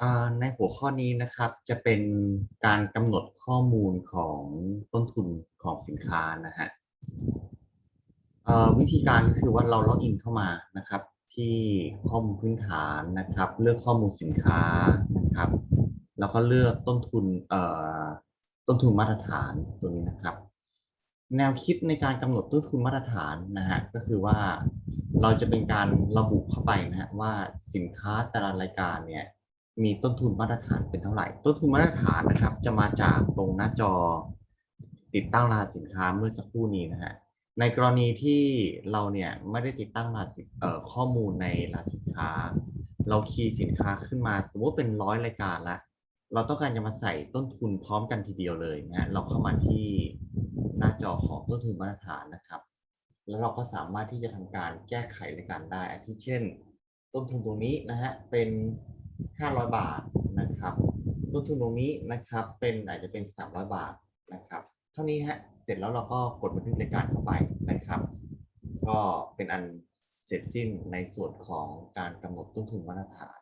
อ่าในหัวข้อนี้นะครับจะเป็นการกำหนดข้อมูลของต้นทุนของสินค้านะฮะเอ่อวิธีการก็คือว่าเราล็อกอินเข้ามานะครับ ที่ข้อมูลพื้นฐานนะครับ เลือกข้อมูลสินค้านะครับ แล้วก็เลือกต้นทุนเอ่อต้นทุนมาตรฐานตัวนี้นะครับ แนวคิดในการกำหนดต้นทุนมาตรฐานนะฮะก็คือว่าเราจะเป็นการระบุเข้าไปนะฮะว่าสินค้าแต่ละรายการเนี่ย มีต้นทุนมาตรฐานเป็นเท่าไหร่ ต้นทุนมาตรฐานนะครับ จะมาจากตรงหน้าจอติดตั้งรหัสสินค้าเมื่อสักครู่นี้นะฮะ ในกรณีที่เราเนี่ยไม่ได้ติดตั้งรหัสข้อมูลในรหัสสินค้า เราคีย์สินค้าขึ้นมา สมมติเป็นร้อยรายการละ เราต้องการจะมาใส่ต้นทุนพร้อมกันทีเดียวเลยนะฮะเราเข้ามาที่หน้าจอของต้นทุนมาตรฐานนะครับ แล้วเราก็สามารถที่จะทำการแก้ไขรายการได้อาทิเช่น ต้นทุนตรงนี้นะฮะเป็น 500 บาทนะครับ ต้นทุนตรงนี้นะครับ เป็นอาจจะเป็น 300 บาทนะครับ เท่านี้ฮะ เสร็จแล้วเราก็กดบันทึกรายการเข้าไปนะครับ ก็เป็นอันเสร็จสิ้นในส่วนของการกำหนดต้นทุนมาตรฐาน